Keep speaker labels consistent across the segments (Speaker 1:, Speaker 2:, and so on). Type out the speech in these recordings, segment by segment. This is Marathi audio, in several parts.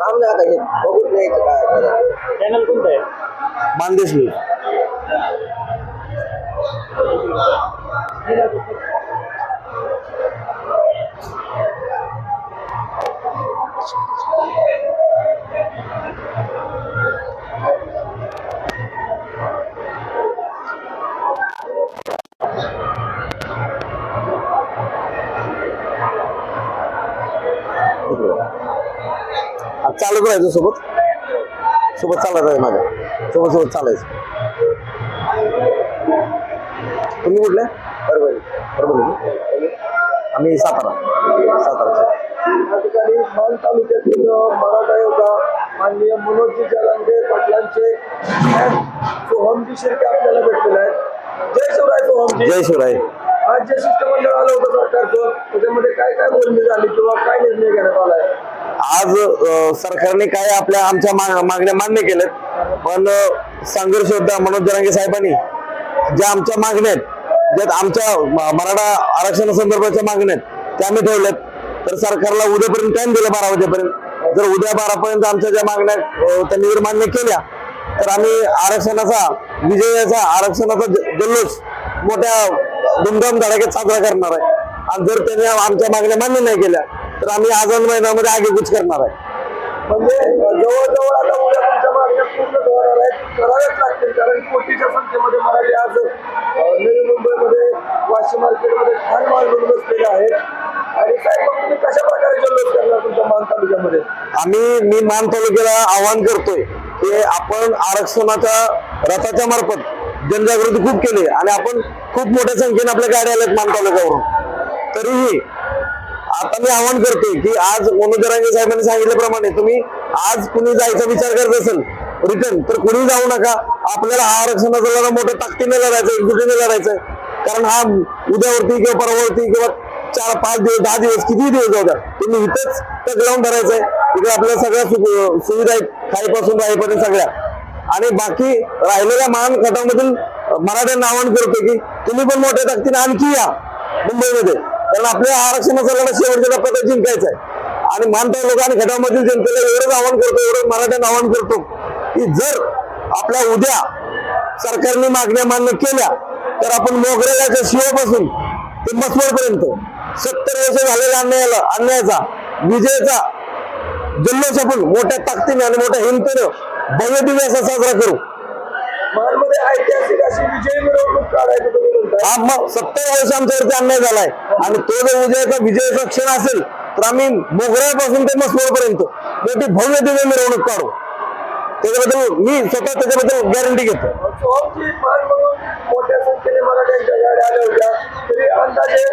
Speaker 1: आता हे बघून न्यायचं काय
Speaker 2: चॅनल कोणतं आहे?
Speaker 3: मानदेश न्यूज. आता चालत राहायचं सोबत? सोबत चालत आहे माझ्या सोबत सोबत चालायचं. तुम्ही कुठले बरोबर बरोबर आम्ही सातारा. साताराचे.
Speaker 1: या ठिकाणी मान तालुक्यातील मराठा योगा माननीय मनोजजी जलांगे पाटलांचे सोहमजी शिर्के आपल्याला भेटलेले आहेत. जय शिवराय सोहमजी.
Speaker 3: जय शिवराय.
Speaker 1: आज जे शिष्टमंडळ आलं होतं सरकारचं त्याच्यामध्ये काय काय बोलणी झाली किंवा काय निर्णय घेण्यात आलाय
Speaker 3: आज सरकारने काय आपल्या आमच्या मागण्या मान्य केल्यात पण संघर्ष होता मनोज जरांगे साहेबांनी. ज्या आमच्या मागण्या आहेत ज्यात आमच्या म- मराठा आरक्षणासंदर्भाच्या मागण्या आहेत त्या आम्ही ठेवल्यात. तर सरकारला उद्यापर्यंत टाइम दिला बारा वाजेपर्यंत. जर उद्या बारापर्यंत आमच्या ज्या मागण्या त्यांनी जर मान्य केल्या तर आम्ही आरक्षणाचा विजयाचा आरक्षणाचा ज- जल्लोष मोठ्या धुमधाम धडाक्यात साजरा करणार आहे. आणि जर त्यांनी आमच्या मागण्या मान्य नाही केल्या तर आम्ही आझाद मैदानामध्ये आगेकूच करणार आहे.
Speaker 1: म्हणजे जवळजवळ आता उद्या तुमच्या मागण्या पूर्ण होणार आहेत. कराव्याच लागतील कारण कोटीच्या संख्येमध्ये मराठी आज नवी मुंबईमध्ये वाशी मार्केटमध्ये ठाण मांडून बसलेले आहेत. आणि साहेब तुम्ही कशा प्रकारे जल्लोष करणार तुमच्या मान तालुक्यामध्ये?
Speaker 3: आम्ही मी मान तालुक्याला आवाहन करतोय की आपण आरक्षणाच्या रथाच्या मार्फत जनजागृती खूप केली आणि आपण खूप मोठ्या संख्येने आपल्या गाड्या आल्यात मान तालुक्यावरून. तरीही आता मी आवाहन करतोय की आज मनोजरांगे साहेबांनी सांगितल्याप्रमाणे तुम्ही आज कुणी जायचा विचार करत असेल रिटर्न तर कुणी जाऊ नका. आपल्याला हा आरक्षणाचा लढा मोठ्या ताकदीने लढायचं एकजुटीने लढायचं कारण हा उद्यावरती किंवा परवावरती किंवा चार पाच दिवस दहा दिवस किती दिवस होता तुम्ही इथंच तग लावून धरायचंय. तिकडे आपल्या सगळ्या सुविधा आहेत खाईपासून राहीपर्यंत सगळ्या. आणि बाकी राहिलेल्या महान गटामधील मराठ्यांना आवाहन करतो की तुम्ही पण मोठ्या ताकदीने आणखी या मुंबईमध्ये. कारण आपल्या आरक्षणाचा लढा शेवटच्या टप्प्यात जिंकायचा आहे. आणि मानता लोक आणि घटामधील जनतेला एवढंच आवाहन करतो एवढं मराठ्यांना आवाहन करतो की जर आपल्या उद्या सरकारने मागण्या मान्य केल्या तर आपण मोगऱ्याच्या शिवापासून ते मसवडपर्यंत सत्तर वर्ष झालेल्या अन्यायाला अन्यायाचा विजयाचा जल्लोष आपण मोठ्या ताकदीने आणि मोठ्या हिमतीनं भव्य दिव्य साजरा करू.
Speaker 1: मानमध्ये ऐतिहासिक अशी विजय मिरवणूक काढायचं
Speaker 3: हा मग सत्तर वर्ष आमच्यावरती अन्याय झालाय. आणि तो जर विजयाचा विजयाचा क्षण असेल तर आम्ही मोगऱ्यापासून ते मसवडपर्यंत मोठी भव्य दिव्य मिरवणूक काढू. त्याच्याबद्दल मी स्वतः त्याच्याबद्दल गॅरंटी घेतो.
Speaker 1: मान म्हणून मोठ्या संख्येने मराठ्यांच्या गाड्या आल्या होत्या. तरी अंदाजे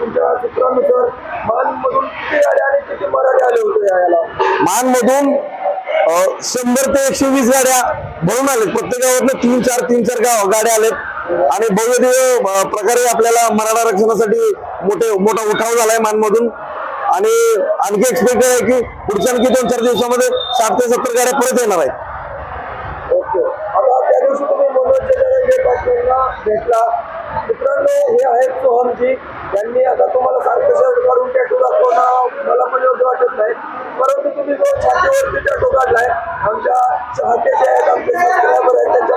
Speaker 1: तुमच्या सूत्रानुसार मान मधून किती गाड्या आणि किती मराठी आले होते याला
Speaker 3: मानमधून अं, शंभर ते एकशे वीस गाड्या भरून आलेत. प्रत्येक गावातनं तीन चार तीन चार गाव गाड्या आलेत. आणि भव्य प्रकारे आपल्याला मराठा रक्षणासाठी मोठे मोठा उठाव झालाय मानमधून. आणि आणखी एक्सपेक्टेड आहे की पुढच्या आणखी दोन चार दिवसामध्ये साठ ते सत्तर गाड्या परत येणार आहेत.
Speaker 1: ओके. आता त्या दिवशी तुम्ही भेटला. मित्रांनो हे आहेत सोहमजी. यांनी आता तुम्हाला सारखं शर्ट काढून टॅटू दाखवणं मला पण योग्य वाटत नाही. परंतु तुम्ही जो छातीवरती टॅटू काढलाय आमच्या चाहतेचे आहेत आहेत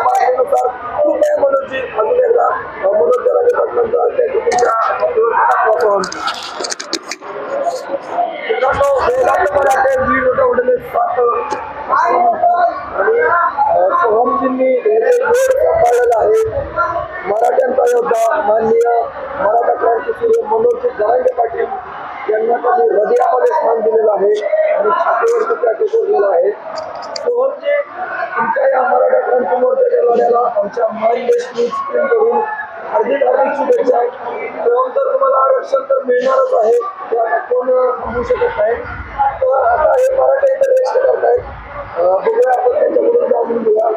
Speaker 1: मराठ्यांचा योद्धा माननीय मराठा क्रांतीसूर्य मनोज जरांगे पाटील यांना त्यांनी हृदयामध्ये स्थान दिलेलं आहे आणि छातीवरती त्या टिकवलेलं आहे सोहमजी तुमच्या या मराठा क्रांती मोर्चाच्या लढ्याला आमच्या मानदेश न्यूज करून हार्दिक हार्दिक शुभेच्छा. सोहम तर तुम्हाला आरक्षण तर मिळणारच आहे ते कोण थांबू शकत नाही? तर आता हे मराठा इथे रेस्ट करतायत आहेत. बघूया आपण त्यांच्याकडून जाणून घेऊया.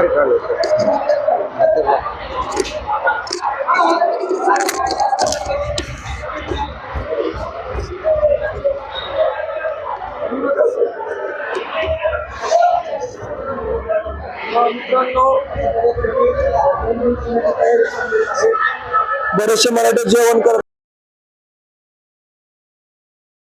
Speaker 1: मित्रांनो बरेचसे मराठी जेवण करत